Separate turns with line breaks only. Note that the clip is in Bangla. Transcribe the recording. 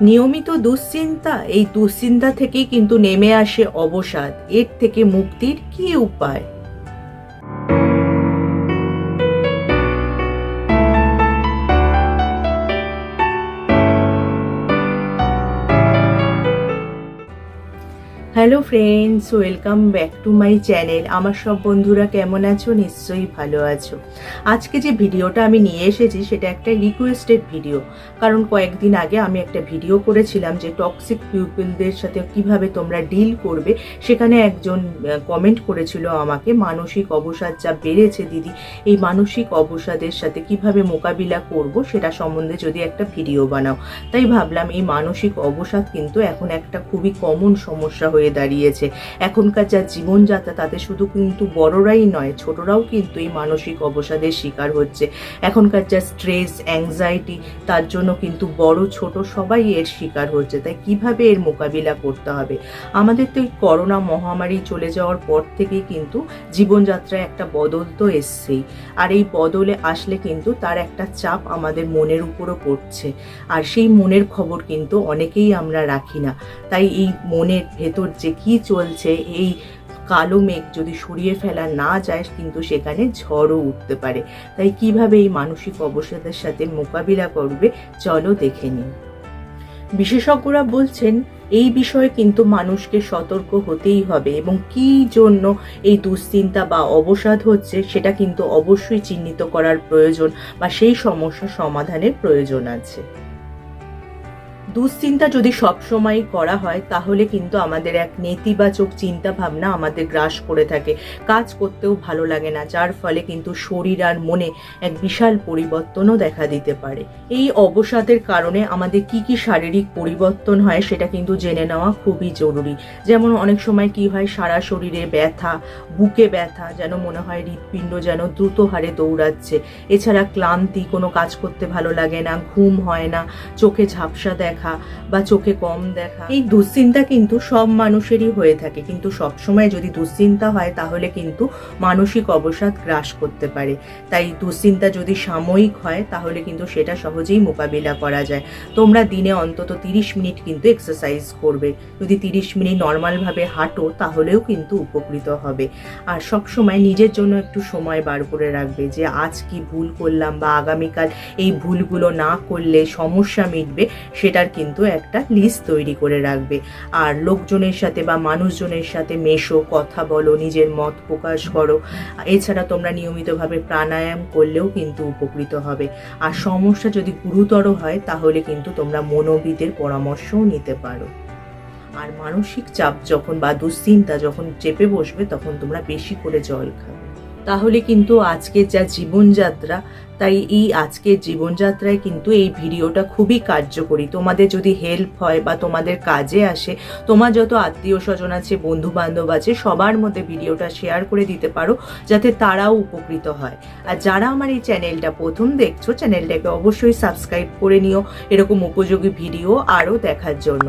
নিয়মিত দুশ্চিন্তা এই দুশ্চিন্তা থেকেই কিন্তু নেমে আসে অবসাদ। এর থেকে মুক্তির কি উপায়? Hello friends welcome back to my channel আমার সব বন্ধুরা কেমন আছো? নিশ্চয়ই ভালো আছো। আজকে যে ভিডিওটা আমি নিয়ে এসেছি, সেটা একটা রিকোয়েস্টেড ভিডিও কারণ কয়েকদিন আগে আমি একটা ভিডিও করেছিলাম যে টক্সিক পিউপিলদের সাথে কীভাবে তোমরা ডিল করবে। সেখানে একজন কমেন্ট করেছিল আমাকে, মানসিক অবসাদ যা বেড়েছে, দিদি, এই মানসিক অবসাদের সাথে কীভাবে মোকাবিলা করব, সেটা সম্বন্ধে যদি একটা ভিডিও বানাও। তাই ভাবলাম, এই মানসিক অবসাদ কিন্তু এখন একটা খুবই কমন সমস্যা হয়ে দাঁড়িয়েছে। এখনকার যা জীবনযাত্রা, তাতে শুধু কিন্তু বড়রাই নয়, ছোটরাও কিন্তু এই মানসিক অবসাদের শিকার হচ্ছে। এখনকার যা স্ট্রেস, অ্যাংজাইটি, তার জন্য কিন্তু বড়, ছোট সবাই এর শিকার হচ্ছে। তাই কীভাবে এর মোকাবিলা করতে হবে? আমাদের তো এই করোনা মহামারী চলে যাওয়ার পর থেকেই কিন্তু জীবনযাত্রায় একটা বদল তো এসছেই। আর এই বদলে আসলে কিন্তু তার একটা চাপ আমাদের মনের উপরও পড়ছে। আর সেই মনের খবর কিন্তু অনেকেই আমরা রাখি না। তাই এই মনের ভেতর যে কি চলছে, এই কালো মেঘ যদি সরিয়ে ফেলা না যায়, কিন্তু সেখানে ঝড়ও উঠতে পারে। তাই কীভাবে এই মানসিক অবসাদের সাথে মোকাবিলা করবে, চলো দেখে নিন বিশেষজ্ঞরা বলছেন, এই বিষয়ে কিন্তু মানুষকে সতর্ক হতেই হবে এবং কি জন্য এই দুশ্চিন্তা বা অবসাদ হচ্ছে, সেটা কিন্তু অবশ্যই চিহ্নিত করার প্রয়োজন বা সেই সমস্যা সমাধানের প্রয়োজন আছে। দুশ্চিন্তা যদি সবসময় করা হয়, তাহলে কিন্তু আমাদের এক নেতিবাচক চিন্তা ভাবনা আমাদের গ্রাস করে থাকে। কাজ করতেও ভালো লাগে না, যার ফলে কিন্তু শরীর আর মনে এক বিশাল পরিবর্তনও দেখা দিতে পারে। এই অবসাদের কারণে আমাদের কি কি শারীরিক পরিবর্তন হয়, সেটা কিন্তু জেনে নেওয়া খুবই জরুরি। যেমন অনেক সময় কি হয়, সারা শরীরে ব্যথা, বুকে ব্যথা, যেন মনে হয় হৃৎপিণ্ড যেন দ্রুত হারে দৌড়াচ্ছে। এছাড়া ক্লান্তি, কোনো কাজ করতে ভালো লাগে না, ঘুম হয় না, চোখে ঝাপসা দেখা বা চোখে কম দেখা। এই দুশ্চিন্তা কিন্তু সব মানুষেরই হয়ে থাকে। কিন্তু সব সময় যদি দুশ্চিন্তা হয়, তাহলে কিন্তু মানসিক অবসাদ গ্রাস করতে পারে। তাই দুশ্চিন্তা যদি সাময়িক হয়, তাহলে কিন্তু সেটা সহজেই মোকাবিলা করা যায়। তোমরা দিনে অন্তত তিরিশ মিনিট কিন্তু এক্সারসাইজ করবে। যদি তিরিশ মিনিট নর্মালভাবে হাঁটো, তাহলেও কিন্তু উপকৃত হবে। আর সব সময় নিজের জন্য একটু সময় বার করে রাখবে যে, আজ কি ভুল করলাম বা আগামীকাল এই ভুলগুলো না করলে সমস্যা মিটবে, সেটার কিন্তু একটা লিস্ট তৈরি করে রাখবে। আর লোকজনের সাথে বা মানুষজনের সাথে মেশো, কথা বলো, নিজের মত প্রকাশ করো। এছাড়া তোমরা নিয়মিতভাবে প্রাণায়াম করলেও কিন্তু উপকৃত হবে। আর সমস্যা যদি গুরুতর হয়, তাহলে কিন্তু তোমরা মনোবিদের পরামর্শও নিতে পারো। আর মানসিক চাপ যখন বা দুশ্চিন্তা যখন চেপে বসবে, তখন তোমরা বেশি করে জল খাবে। তাহলে কিন্তু আজকের যা জীবনযাত্রা, তাই এই আজকের জীবনযাত্রায় কিন্তু এই ভিডিওটা খুবই কার্যকরী। তোমাদের যদি হেল্প হয় বা তোমাদের কাজে আসে, তোমার যত আত্মীয় স্বজন আছে বন্ধু বান্ধব আছে, সবার মধ্যে ভিডিওটা শেয়ার করে দিতে পারো, যাতে তারাও উপকৃত হয়। আর যারা আমার এই চ্যানেলটা প্রথম দেখছ চ্যানেলটাকে অবশ্যই সাবস্ক্রাইব করে নিও। এরকম উপযোগী ভিডিও আরও দেখার জন্য।